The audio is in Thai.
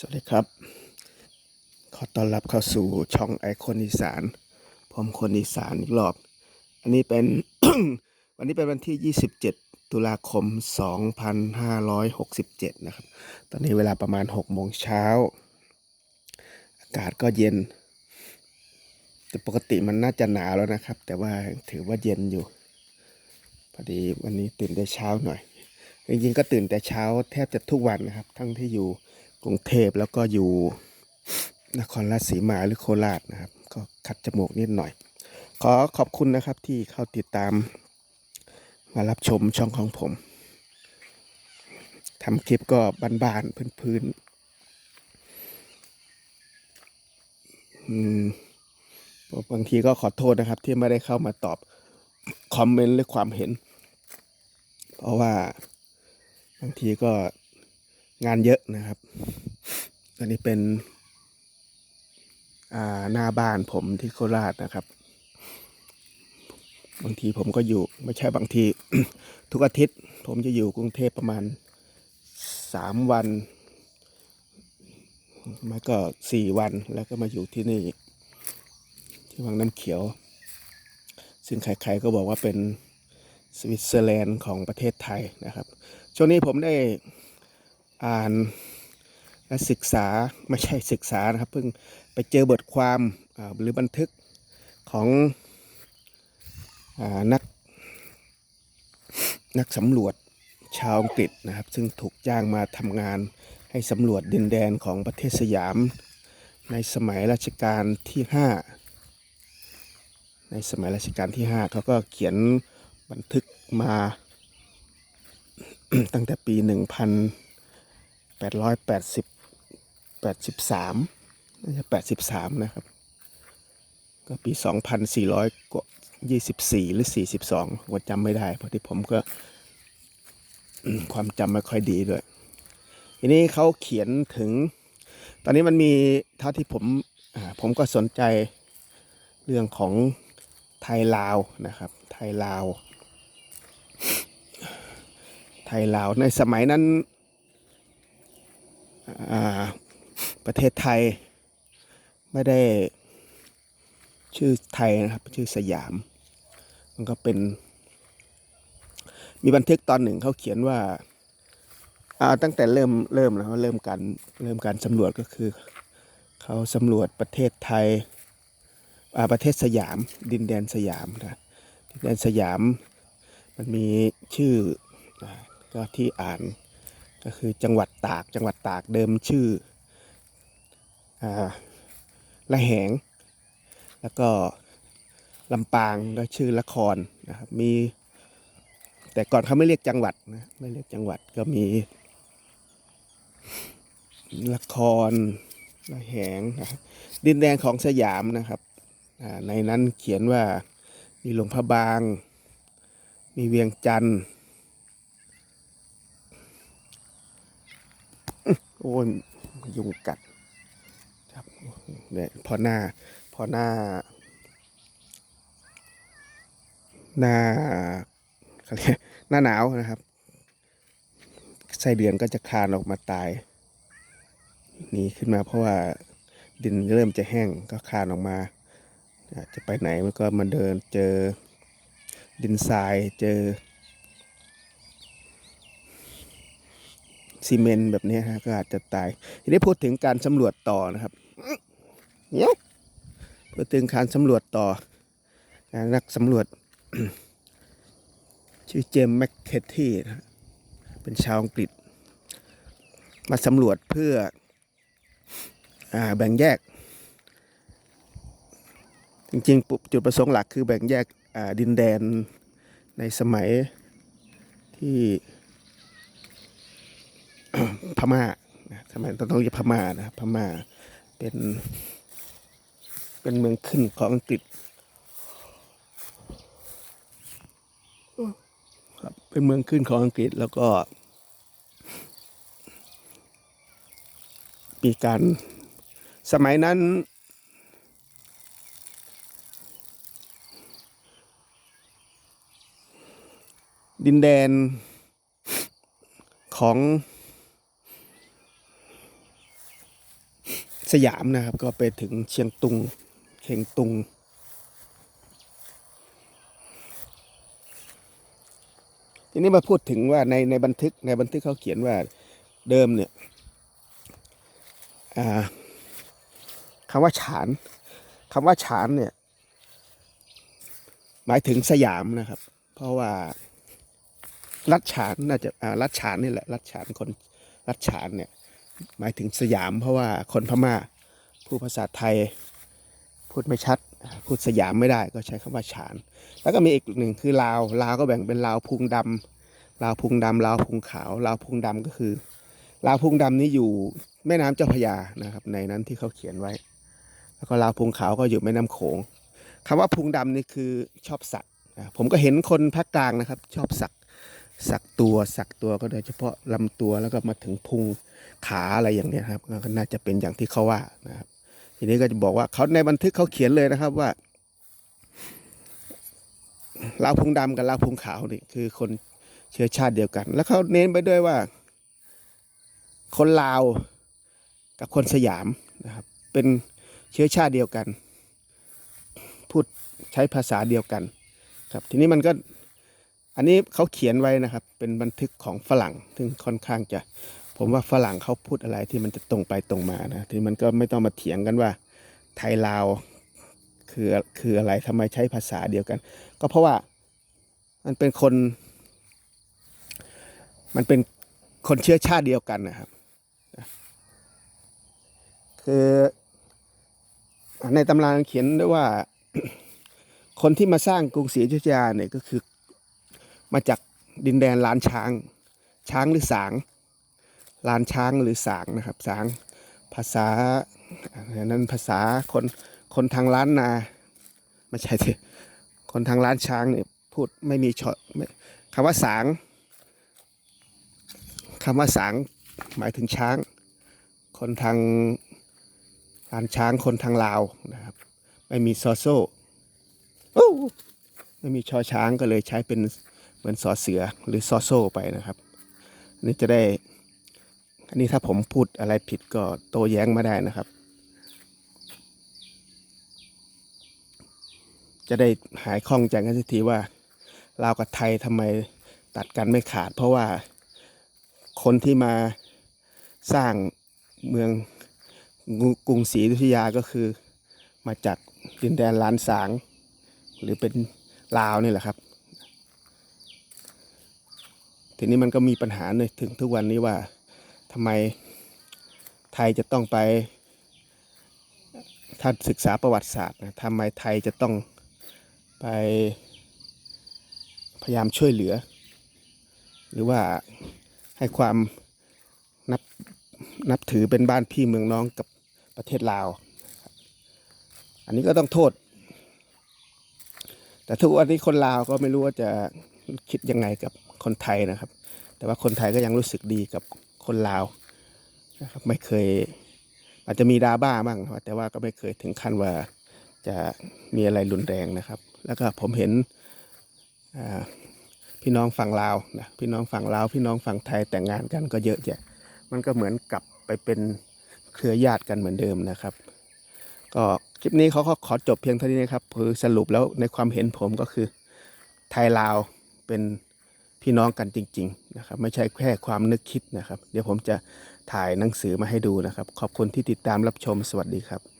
สวัสดีครับ ขอต้อนรับเข้าสู่ช่องไอคอนอีสาน ผมคนอีสานอีกรอบ อันนี้เป็น วันนี้เป็นวันที่ 27 ตุลาคม 2567 นะครับ ตอนนี้เวลาประมาณ 6 โมงเช้า อากาศก็เย็น แต่ปกติมันน่าจะหนาวแล้วนะครับ แต่ว่าถือว่าเย็นอยู่ พอดีวันนี้ตื่นได้เช้าหน่อย จริงๆก็ตื่นแต่เช้าแทบจะทุกวันนะครับ ทั้งที่อยู่ กรุงเทพแล้วก็อยู่นครราชสีมาหรือโคราชนะครับ ก็คัดจมูกนิดหน่อย ขอขอบคุณนะครับที่เข้าติดตามมารับชมช่องของผมทำคลิปก็บานๆพื้นๆอืมบางทีก็ขอโทษนะครับ ที่ไม่ได้เข้ามาตอบคอมเมนต์หรือความเห็น เพราะว่าบางทีก็ งานเยอะนะครับ อันนี้เป็นหน้าบ้านผมที่โคราชนะครับ บางทีผมก็อยู่ไม่ใช่บางที ทุกอาทิตย์ ผมจะอยู่กรุงเทพประมาณสามวันไม่ก็สี่วันแล้วก็มาอยู่ที่นี่ ที่วังน้ำเขียว ซึ่งใครๆก็บอกว่าเป็นสวิตเซอร์แลนด์ของประเทศไทยนะครับ ช่วงนี้ผมได้ อ่านและศึกษาไม่ใช่ศึกษานะครับเพิ่งไปเจอบทความหรือบันทึกของอนักนักสำรวจชาวอังกฤษนะครับ ซึ่งถูกจ้างมาทำงานให้สำรวจดินแดนของประเทศสยาม ในสมัยรัชกาลที่ 5 ในสมัยรัชกาลที่ 5 เขาก็เขียนบันทึกมาตั้งแต่ปี 1880 83น่าจะ83นะครับ ก็ปี2,400กว่า24หรือ42ผมจำไม่ได้ เพราะที่ผมก็ความจำไม่ค่อยดีด้วย ทีนี้เขาเขียนถึง ตอนนี้มันมีเท่าที่ผมผมก็สนใจเรื่องของไทยลาวนะครับ ไทยลาว ไทยลาวในสมัยนั้น ประเทศไทย ไม่ได้ชื่อไทยนะครับ ชื่อสยาม มันก็เป็น มีบันทึกตอนหนึ่งเขาเขียนว่าตั้งแต่เริ่มเริ่มแล้วเริ่มการเริ่มการสำรวจก็คือเขาสำรวจประเทศไทยอาประเทศสยาม ดินแดนสยามนะดินแดนสยามมันมีชื่อก็ที่อ่าน ก็คือจังหวัดตากจังหวัดตากเดิมชื่ออ่าละแหง แล้วก็ลำปางก็ชื่อละครนะครับมี แต่ก่อนเขาไม่เรียกจังหวัดนะไม่เรียกจังหวัดก็มีละครละแหงนะครับดินแดนของสยามนะครับในนั้นเขียนว่ามีหลวงพระบาง มีเวียงจันทร์อื้อ โอ้ยยุงกัดครับเนี่ยพอหน้า พอหน้า หน้าเขาเรียกหน้าหนาวนะครับไส้เดือนก็จะคานออกมาตายหนีขึ้นมาเพราะว่าดินเริ่มจะแห้งก็คานออกมา จะไปไหนมันก็มาเดินเจอดินทรายเจอ ซีเมนต์แบบนี้ฮะก็อาจจะตายทีนี้พูดถึงการสำรวจต่อนะครับเนี่ยพูดถึงการสำรวจต่อนะนักสำรวจ ชื่อเจมส์แมคเคทที่เป็นชาวอังกฤษ มาสำรวจเพื่ออแบ่งแยก จริงๆ จุดประสงค์หลักคือแบ่งแยกดินแดนในสมัยที่ พม่าสมัยต้องต้องเรียกพม่านะครับพม่าเป็น เป็นเมืองขึ้นของอังกฤษครับเป็นเมืองขึ้นของอังกฤษแล้วก็ มีการสมัยนั้น ดินแดนของ สยามนะครับ ก็ไปถึงเชียงตุงเชียงตุง ทีนี้มาพูดถึงว่าในในบันทึกในบันทึกเขาเขียนว่าเดิมเนี่ยคำว่าฉานคำว่าฉานเนี่ย หมายถึงสยามนะครับ เพราะว่ารัชฉานน่าจะรัชฉานนี่แหละรัชฉานคนรัชฉานเนี่ย หมายถึงสยาม เพราะว่าคนพม่าพูดภาษาไทยพูดไม่ชัด พูดสยามไม่ได้ก็ใช้คำว่าฉาน แล้วก็มีอีกหนึ่งคือลาวลาวก็แบ่งเป็นลาวพุงดำลาวพุงดำลาวพุงขาวลาวพุงดำก็คือลาวพุงดำนี่อยู่แม่น้ำเจ้าพระยานะครับ ในนั้นที่เขาเขียนไว้ แล้วก็ลาวพุงขาวก็อยู่แม่น้ำโขงคำว่าพุงดำนี่คือชอบสักผมก็เห็นคนภาคกลางนะครับ ชอบสัก สักตัวสักตัวก็โดยเฉพาะลำตัวแล้วก็มาถึงพุงขาอะไรอย่างเนี้ยครับก็น่าจะเป็นอย่างที่เขาว่านะครับ ทีนี้ก็จะบอกว่าเขาในบันทึกเขาเขียนเลยนะครับว่าลาวพุงดำกับลาวพุงขาวนี่คือคนเชื้อชาติเดียวกัน แล้วเขาเน้นไปด้วยว่า คนลาวกับคนสยามนะครับ เป็นเชื้อชาติเดียวกัน พูดใช้ภาษาเดียวกัน ครับทีนี้มันก็ อันนี้เขาเขียนไว้นะครับ เป็นบันทึกของฝรั่ง ซึ่งค่อนข้างจะ ผมว่าฝรั่งเขาพูดอะไรที่มันจะตรงไปตรงมานะ ที่มันก็ไม่ต้องมาเถียงกันว่าไทยลาวคือคืออะไรทำไมใช้ภาษาเดียวกัน ก็เพราะว่ามันเป็นคน มันเป็นคนเชื้อชาติเดียวกันนะครับ คือในตำราเขียนด้วยว่า คนที่มาสร้างกรุงศรีอยุธยาเนี่ยก็คือ มาจากดินแดนล้านช้าง ช้างหรือสางลานช้างหรือสางนะครับสางภาษาอันนั้นภาษาคนคนทางล้านนาไม่ใช่สิคนทางล้านช้างเนี่ยพูดไม่มีชอคำว่าสางคำว่าสางหมายถึงช้าง คนทางลานช้างคนทางลาวนะครับ ไม่มีซอโซ่ไม่มีชอช้างก็เลยใช้เป็น เหมือนสอเสือหรือซอโซ่ไปนะครับอันนี่จะได้ อันนี้ถ้าผมพูดอะไรผิดก็โต้แย้งมาได้นะครับ จะได้หายข้องใจกันสักทีว่าลาวกับไทยทำไมตัดกันไม่ขาด เพราะว่าคนที่มาสร้างเมืองกรุงศรีอยุธยาก็คือมาจากดินแดนล้านสาง หรือเป็นลาวนี่แหละครับ ทีนี้มันก็มีปัญหาในถึงทุกวันนี้ว่าทำไมไทยจะต้องไปถ้าศึกษาประวัติศาสตร์นะทำไมไทยจะต้องไปพยายามช่วยเหลือ หรือว่าให้ความนับนับถือเป็นบ้านพี่เมืองน้องกับประเทศลาว อันนี้ก็ต้องโทษ แต่ทุกวันนี้คนลาวก็ไม่รู้ว่าจะคิดยังไงกับ คนไทยนะครับ แต่ว่าคนไทยก็ยังรู้สึกดีกับคนลาวนะครับไม่เคยอาจจะมีดราบ้าบ้างแต่ว่าก็ไม่เคยถึงขั้นว่าจะมีอะไรรุนแรงนะครับ แล้วก็ผมเห็นพี่น้องฝั่งลาวนะพี่น้องฝั่งลาวพี่น้องฝั่งไทยแต่งงานกันก็เยอะแยะมันก็เหมือนกลับไปเป็นเครือญาติกันเหมือนเดิมนะครับ ก็คลิปนี้เขาก็ขอจบเพียงเท่านี้นะครับคือสรุปแล้วในความเห็นผมก็คือไทยลาวเป็น พี่น้องกันจริง ๆ นะครับ ไม่ใช่แค่ความนึกคิดนะครับ เดี๋ยวผมจะถ่ายหนังสือมาให้ดูนะครับ ขอบคุณที่ติดตามรับชมสวัสดีครับ